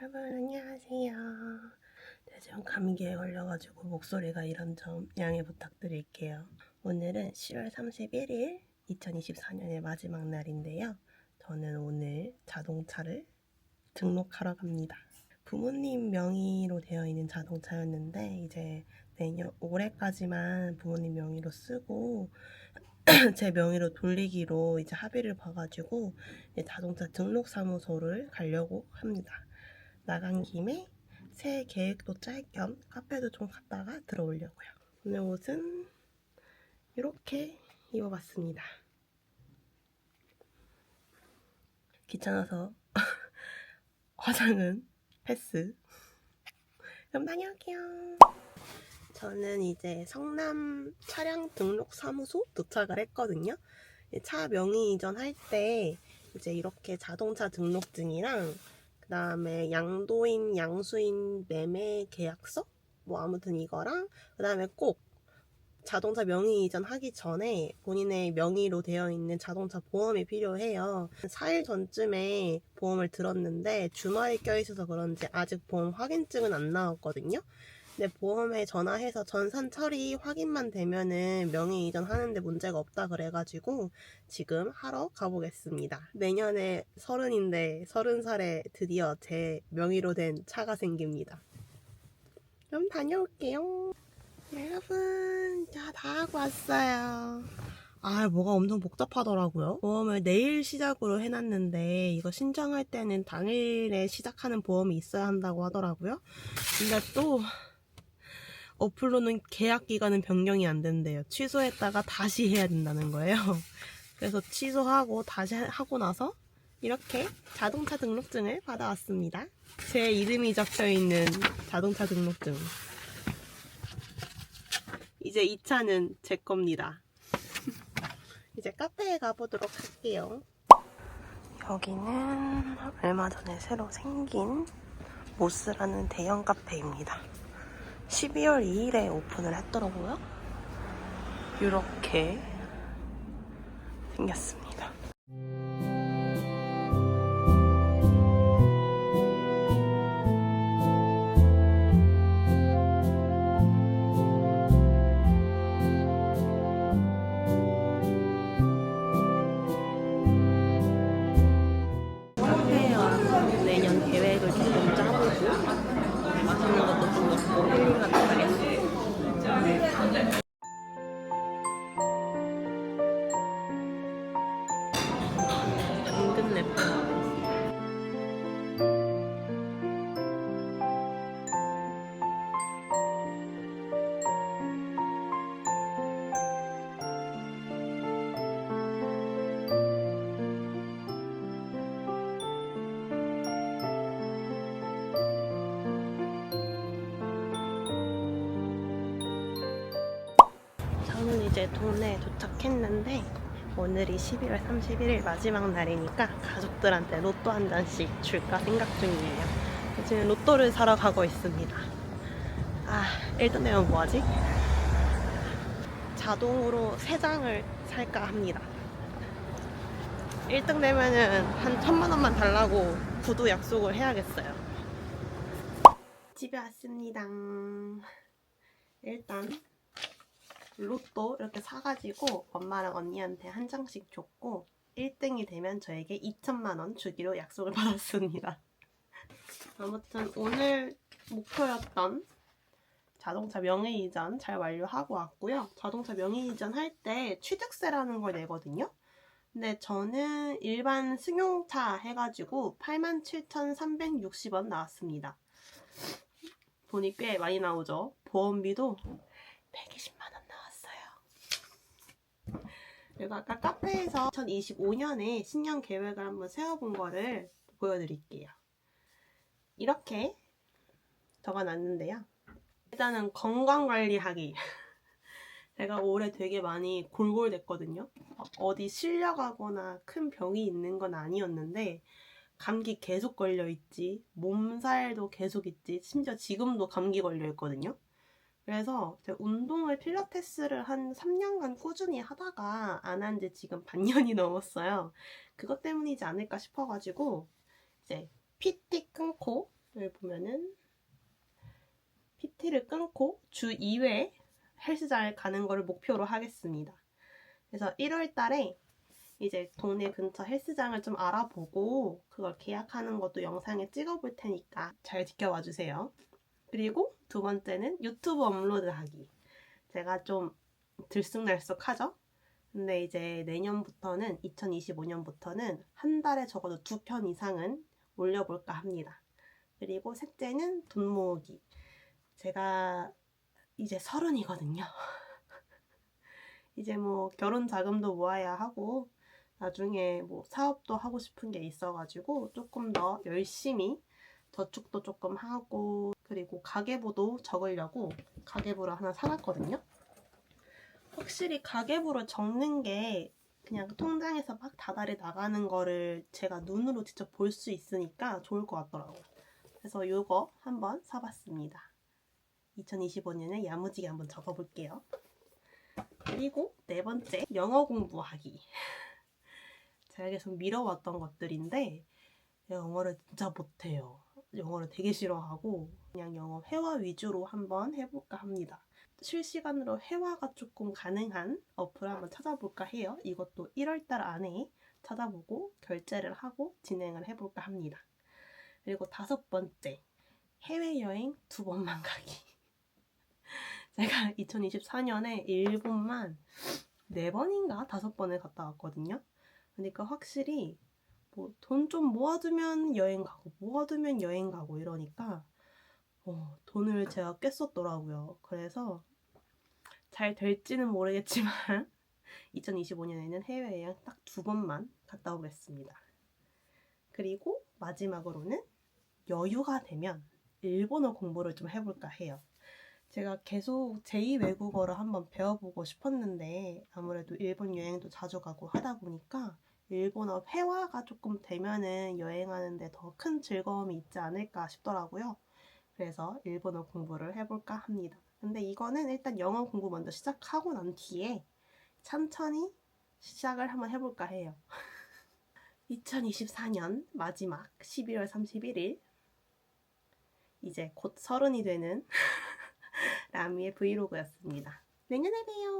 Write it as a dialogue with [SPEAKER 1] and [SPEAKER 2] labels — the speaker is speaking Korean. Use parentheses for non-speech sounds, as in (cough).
[SPEAKER 1] 여러분 안녕하세요. 네, 지금 감기에 걸려가지고 목소리가 이런 점 양해 부탁드릴게요. 오늘은 10월 31일 2024년의 마지막 날인데요. 저는 오늘 자동차를 등록하러 갑니다. 부모님 명의로 되어 있는 자동차였는데 이제 내년 올해까지만 부모님 명의로 쓰고 (clears throat) 제 명의로 돌리기로 이제 합의를 봐가지고 이제 자동차 등록 사무소를 가려고 합니다. 나간 김에 새해 계획도 짤 겸 카페도 좀 갔다가 들어오려고요. 오늘 옷은 이렇게 입어봤습니다. 귀찮아서 (laughs) 화장은 패스. 그럼 다녀올게요. 저는 이제 성남 차량 등록 사무소 도착을 했거든요. 차 명의 이전할 때 이제 이렇게 자동차 등록증이랑 그 다음에 양도인, 양수인 매매 계약서? 뭐 아무튼 이거랑 그 다음에 꼭 자동차 명의 이전하기 전에 본인의 명의로 되어 있는 자동차 보험이 필요해요. 4일 전쯤에 보험을 들었는데 주말에 껴있어서 그런지 아직 보험 확인증은 안 나왔거든요. 근데 보험에 전화해서 전산 처리 확인만 되면은 명의 이전하는데 문제가 없다 그래가지고 지금 하러 가보겠습니다. 내년에 서른인데 서른 살에 드디어 제 명의로 된 차가 생깁니다. 그럼 다녀올게요. 여러분, 자, 다 하고 왔어요. 아, 뭐가 엄청 복잡하더라고요. 보험을 내일 시작으로 해놨는데, 이거 신청할 때는 당일에 시작하는 보험이 있어야 한다고 하더라고요. 근데 또, 어플로는 계약 기간은 변경이 안 된대요. 취소했다가 다시 해야 된다는 거예요. (laughs) 그래서 취소하고 다시 하고 나서 이렇게 자동차 등록증을 받아왔습니다. 제 이름이 적혀 있는 자동차 등록증. 이제 이 차는 제 겁니다. (laughs) 이제 카페에 가보도록 할게요. 여기는 얼마 전에 새로 생긴 모스라는 대형 카페입니다. 12월 2일에 오픈을 했더라고요. 이렇게 생겼습니다. 저는 이제 동네에 도착했는데 오늘이 11월 31일 마지막 날이니까 가족들한테 로또 한 잔씩 줄까 생각 중이에요. 지금 로또를 사러 가고 있습니다. 아, 1등 되면 뭐하지? 자동으로 3장을 살까 합니다. 1등 되면은 한 천만 원만 달라고 구두 약속을 해야겠어요. 집에 왔습니다. 일단 로또 이렇게 사가지고 엄마랑 언니한테 한 장씩 줬고 1등이 되면 저에게 2천만 원 주기로 약속을 (laughs) 받았습니다. 아무튼 오늘 목표였던 자동차 명의 이전 잘 완료하고 왔고요. 자동차 명의 이전 할 때 취득세라는 걸 내거든요. 근데 저는 일반 승용차 해가지고 87,360원 나왔습니다. 돈이 꽤 많이 나오죠. 보험비도 120만 원 나왔어요. 그리고 아까 카페에서 2025년에 신년 계획을 한번 세워본 거를 보여드릴게요. 이렇게 적어놨는데요. 일단은 건강관리하기. (laughs) 제가 올해 되게 많이 골골댔거든요. 어디 실려가거나 큰 병이 있는 건 아니었는데 감기 계속 걸려있지, 몸살도 계속 있지, 심지어 지금도 감기 걸려있거든요. 그래서 운동을 필라테스를 한 3년간 꾸준히 하다가 안 한 지 지금 반년이 넘었어요. 그것 때문이지 않을까 싶어가지고 이제 PT 끊고 PT를 끊고 주 2회 헬스장을 가는 거를 목표로 하겠습니다. 그래서 1월 달에 이제 동네 근처 헬스장을 좀 알아보고 그걸 계약하는 것도 영상에 찍어볼 테니까 잘 지켜봐 주세요. 그리고 두 번째는 유튜브 업로드하기. 제가 좀 들쑥날쑥하죠? 근데 이제 내년부터는 2025년부터는 한 달에 적어도 두 편 이상은 올려볼까 합니다. 그리고 셋째는 돈 모으기. 제가 이제 서른이거든요. (laughs) 이제 뭐 결혼 자금도 모아야 하고 나중에 뭐 사업도 하고 싶은 게 있어가지고 조금 더 열심히 저축도 조금 하고 그리고 가계부도 적으려고 가계부를 하나 사놨거든요. 확실히 가계부를 적는 게 그냥 통장에서 막 다달이 나가는 거를 제가 눈으로 직접 볼 수 있으니까 좋을 것 같더라고요. 그래서 이거 한번 사봤습니다. 2025년에 야무지게 한번 적어볼게요. 그리고 네 번째, 영어 공부하기. (laughs) 제가 계속 미뤄왔던 것들인데 영어를 진짜 못해요. 영어를 되게 싫어하고 그냥 영어 회화 위주로 한번 해볼까 합니다. 실시간으로 회화가 조금 가능한 어플 한번 찾아볼까 해요. 이것도 1월달 안에 찾아보고 결제를 하고 진행을 해볼까 합니다. 그리고 다섯 번째, 해외여행 두 번만 가기. (laughs) 제가 2024년에 일본만 네 번인가 다섯 번을 갔다 왔거든요. 그러니까 확실히 뭐 돈 좀 모아두면 여행 가고 모아두면 여행 가고 이러니까 어, 돈을 제가 꽤 썼더라고요. 그래서 잘 될지는 모르겠지만 (laughs) 2025년에는 해외 여행 딱 두 번만 갔다 오겠습니다. 그리고 마지막으로는 여유가 되면 일본어 공부를 좀 해볼까 해요. 제가 계속 제2 외국어를 한번 배워보고 싶었는데 아무래도 일본 여행도 자주 가고 하다 보니까 일본어 회화가 조금 되면은 여행하는데 더 큰 즐거움이 있지 않을까 싶더라고요. 그래서 일본어 공부를 해볼까 합니다. 근데 이거는 일단 영어 공부 먼저 시작하고 난 뒤에 천천히 시작을 한번 해볼까 해요. (laughs) 2024년 마지막 12월 31일 이제 곧 서른이 되는 (laughs) 라미의 브이로그였습니다. 내년에 봬요.